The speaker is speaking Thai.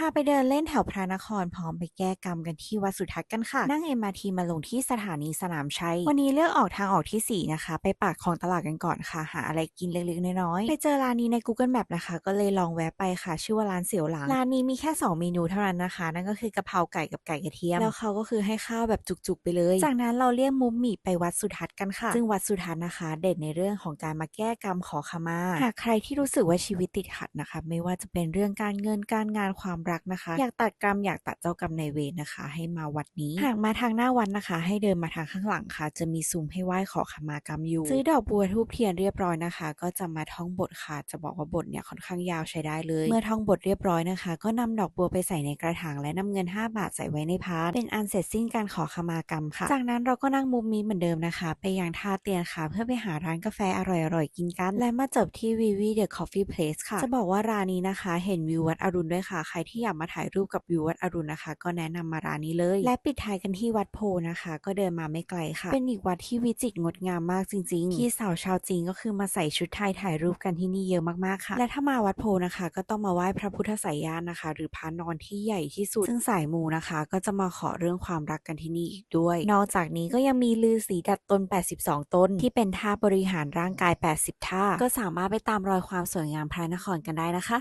พาไปเดินเล่นแถวพระนครพร้อมไปแก้กรรมกันที่วัดสุทัศน์กันค่ะ นั่ง MRT มอาทีมาลงที่สถานีสนามชัย วันนี้เลือกออกทางออกที่ 4 นะคะ ไปปากคลองตลาดกันก่อนค่ะ หาอะไรกินเล็กๆ น้อยๆ ไปเจอร้านนี้ใน Google Map นะคะ ก็เลยลองแวะไปค่ะ ชื่อว่าร้านเสี่ยวหลางร้านนี้มีแค่ 2 เมนูเท่านั้นนะคะ นั่นก็คือกะเพราไก่กับไก่กระเทียม แล้วเขาก็คือให้ข้าวแบบจุกๆไปเลย จากนั้นเราเรียกมุมหมี่ไปวัดสุทัศน์กันค่ะ ซึ่งวัดสุทัศน์นะคะ เด่นในเรื่องของการมาแก้กรรมขอขมา หากใครที่รู้สึกว่าชีวิตติดขัดนะคะ ไม่ว่าจะเป็นเรื่องการเงินการงานความรักนะคะ อยากตัดกรรมอยากตัดเจ้ากรรมในายเวรนะคะ ให้มาวัดนี้ หากมาทางหน้าวัดนะคะ ให้เดินมาทางข้างหลังค่ะ จะมีซุ้มให้ไหว้ขอขมากรรมอยู่ ซื้อดอกบัวทูบเทียนเรียบร้อยนะคะ ก็จะมาท่องบทค่ะ จะบอกว่าบทเนี่ยค่อนข้างยาวใช้ได้เลย เมื่อท่องบทเรียบร้อยนะคะ ก็นำดอกบัวไปใส่ในกระถางและนำเงิน 5 บาทใส่ไว้ในพานเป็นอันเสร็จสิ้นการขอขมากรรมค่ะ จากนั้นเราก็นั่งมุมนี้เหมือนเดิมนะคะ ไปยังท่าเตียนค่ะ เพื่อไปหาร้านกาแฟอร่อยๆกินกัน และมาจบที่วิวีเดอะคอฟฟี่เพลสค่ะ จะบอกว่าร้านนี้นะคะ เห็นวิววัดอรุณด้วยค่ะ ใครที่ที่อยากมาถ่ายรูปกับวิววัดอรุณนะคะ ก็แนะนำมาร้านนี้เลย และปิดท้ายกันที่วัดโพนะคะ ก็เดินมาไม่ไกลค่ะ เป็นอีกวัดที่วิจิตรงดงามมากจริงๆ ที่สาวชาวจีนก็คือมาใส่ชุดไทยถ่ายรูปกันที่นี่เยอะมากๆค่ะ และถ้ามาวัดโพนะคะ ก็ต้องมาไหว้พระพุทธสายญาณนะคะ หรือพระนอนที่ใหญ่ที่สุด ซึ่งสายมูนะคะ ก็จะมาขอเรื่องความรักกันที่นี่อีกด้วย นอกจากนี้ก็ยังมีลือสีดัดตน 82 ต้น ที่เป็นท่าบริหารร่างกาย 80 ท่า ก็สามารถไปตามรอยความสวยงามพระนครกันได้นะคะ